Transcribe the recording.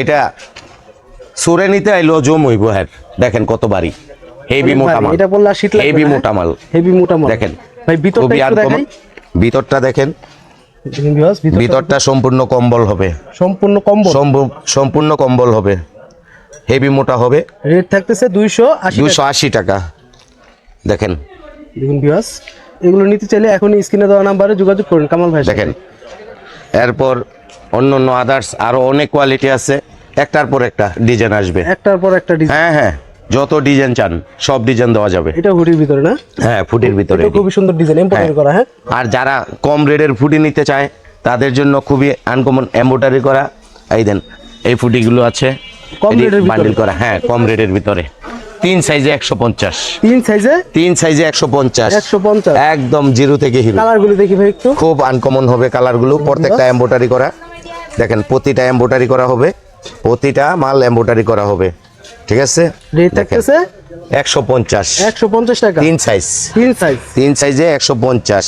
এটা সুরে নিতে আইলো জম হইব হ্যাঁ। দেখেন কত বাড়ি। হেভি মোটা মাল। এটা বললে শীত হেভি না, মোটা মাল। হেভি মোটা মাল। দেখেন। ভাই ভিতরটা একটু দেখাই। ভিতরটা দেখেন। ভিতরটা সম্পূর্ণ কম্বল হবে। সম্পূর্ণ কম্বল? সম্পূ- সম্পূর্ণ কম্বল হবে। হেভি মোটা হবে। রেট থাকতেছে দুইশো আশি দুশো আশি টাকা। দেখেন। দেখুন ভিউয়ার্স এগুলো নিতে চাইলে এখন স্ক্রিনে দেওয়া নাম্বারে যোগাযোগ করুন কামাল ভাই দেখেন। এরপর অন্য অন্য আদার্স আরও অনেক কোয়ালিটি আছে। একটার পর একটা ডিজাইন আসবে। একটার পর একটা ডিজাইন। হ্যাঁ হ্যাঁ যত ডিজাইন চান সব ডিজাইন দেওয়া যাবে। এটা হুডির ভিতরে না? হ্যাঁ ফুটির ভিতরে খুবই সুন্দর ডিজাইন এমব্রয়ডারি। করা হ্যাঁ? আর যারা কম রেডের ফুটি নিতে চায় তাদের জন্য খুবই আনকমন এম্বোটারি করা। এই দেন এই ফুটিগুলো আছে। কম রেডের? বান্ডিল করা হ্যাঁ কম রেডের ভিতরে। তিন সাইজে একশো পঞ্চাশ। তিন সাইজে তিন সাইজে একশো পঞ্চাশ। একশো পঞ্চাশ। একদম জিরো থেকে হিরো। কালারগুলো দেখি ভাই একটু। খুব আনকমন হবে কালারগুলো প্রত্যেকটা এম্বোটারি করা। দেখেন প্রতিটা এম্বোটারি করা হবে। প্রতিটা মাল এম্বোটারি করা হবে। ঠিক আছে? রেট থাকতেছে? একশো পঞ্চাশ। একশো পঞ্চাশ টাকা। তিন সাইজ তিন সাইজ তিন সাইজে একশো পঞ্চাশ।